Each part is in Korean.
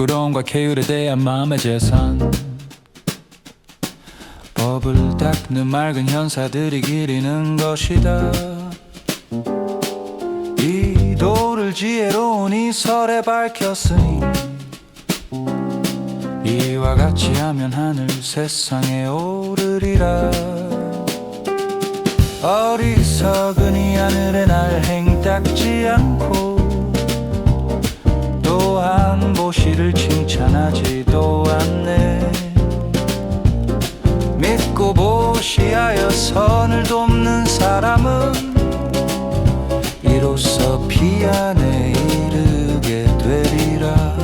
부끄러움과 계율에 대한 마음의 재산. 법을 닦는 맑은 현사들이 기리는 것이다. 이 도를 지혜로운 이 설에 밝혔으니 이와 같이 하면 하늘 세상에 오르리라. 어리석은 이 하늘에 날 행닦지 않고 또한 보시를 칭찬하지도 않네. 믿고 보시하여 선을 돕는 사람은 이로써 피안에 이르게 되리라.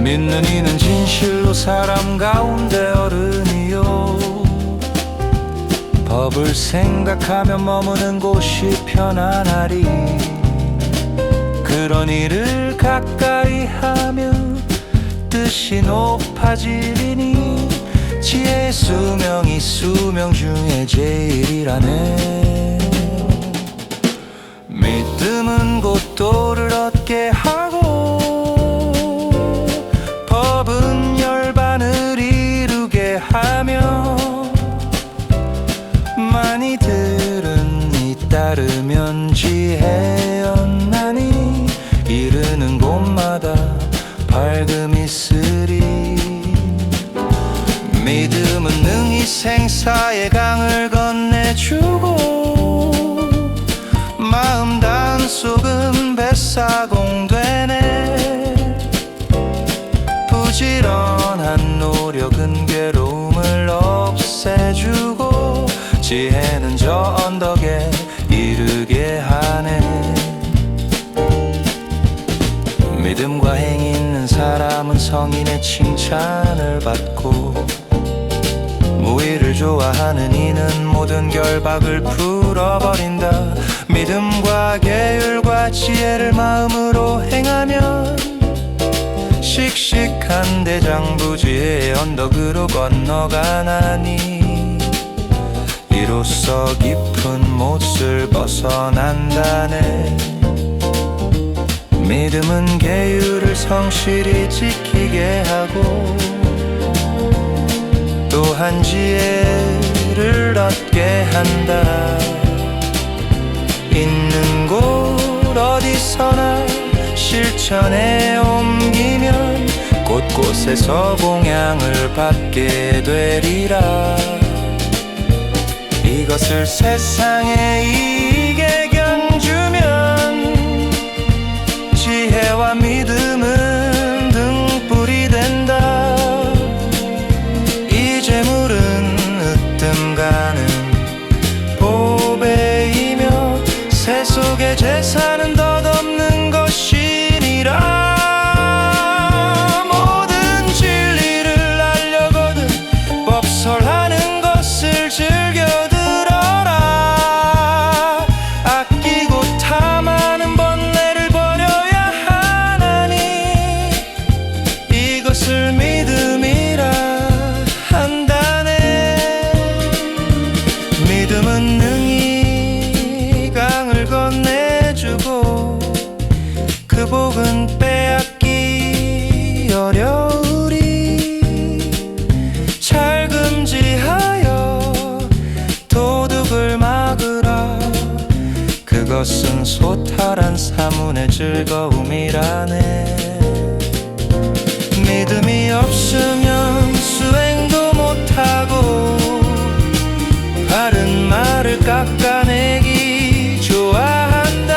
믿는 이는 진실로 사람 가운데 어른이요. 법을 생각하며 머무는 곳이 편안하리 그런 일을 가까이 하면 뜻이 높아지리니 지혜의 수명이 수명 중에 제일이라네. 믿음은 곧 도를 얻게 하 밝음이 있으리 믿음은 능히 생사의 강을 건네주고 믿음과 행이 있는 사람은 성인의 칭찬을 받고 무의를 좋아하는 이는 모든 결박을 풀어버린다. 믿음과 계율과 지혜를 마음으로 행하면 씩씩한 대장부지의 언덕으로 건너가나니 이로써 깊은 못을 벗어난다네 믿음은 계율을 성실히 지키게 하고 또한 지혜를 얻게 한다. 있는 곳 어디서나 실천에 옮기면 곳곳에서 공양을 받게 되리라. 이것을 세상에 이게 재산은 덧없는 그것은 소탈한 사문의 즐거움이라네. 믿음이 없으면 수행도 못하고 바른 말을 깎아내기 좋아한다.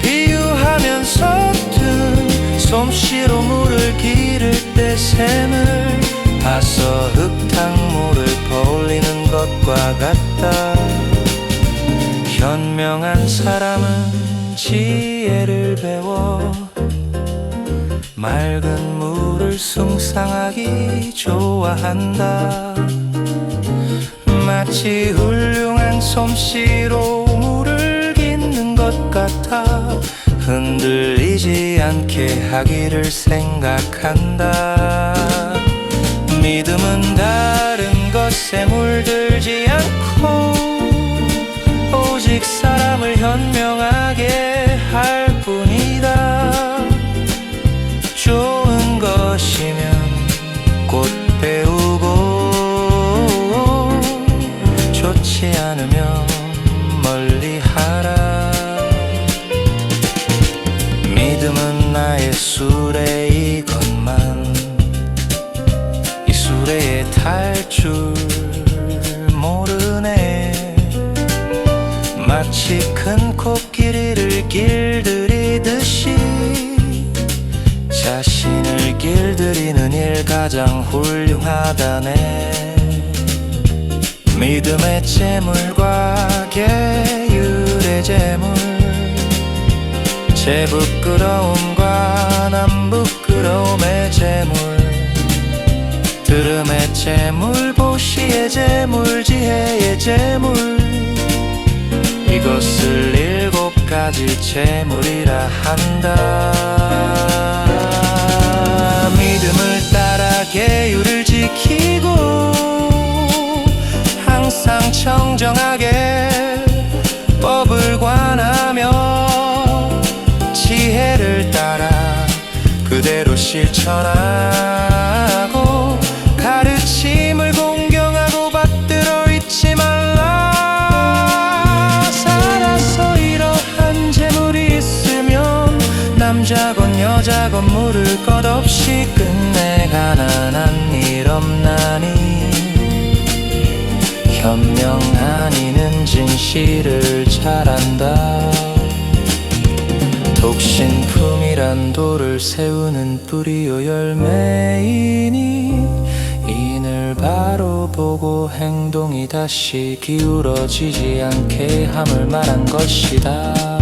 비유하면 서툰 솜씨로 물을 기를 때 샘을 봐서 흙탕물을 퍼올리는 것과 같다 현명한 사람은 지혜를 배워 맑은 물을 숭상하기 좋아한다. 마치 훌륭한 솜씨로 물을 깃는 것 같아 흔들리지 않게 하기를 생각한다. 믿음은 다른 것에 물들지 오 마치 큰 코끼리를 길들이듯이 자신을 길들이는 일 가장 훌륭하다네. 믿음의 재물과 계율의 재물 제 부끄러움과 남 부끄러움의 재물. 들음의 재물 보시의 재물 지혜의 재물 이것을 일곱 가지 재물이라 한다. 믿음을 따라 계율을 지키고 항상 청정하게 법을 관하며 지혜를 따라 그대로 실천하 여자건 물을 것 없이 끝내 가난한 일 없나니? 현명한 이는 진실을 잘한다. 독신품이란 돌을 세우는 뿌리요 열매이니? 인을 바로 보고 행동이 다시 기울어지지 않게 함을 말한 것이다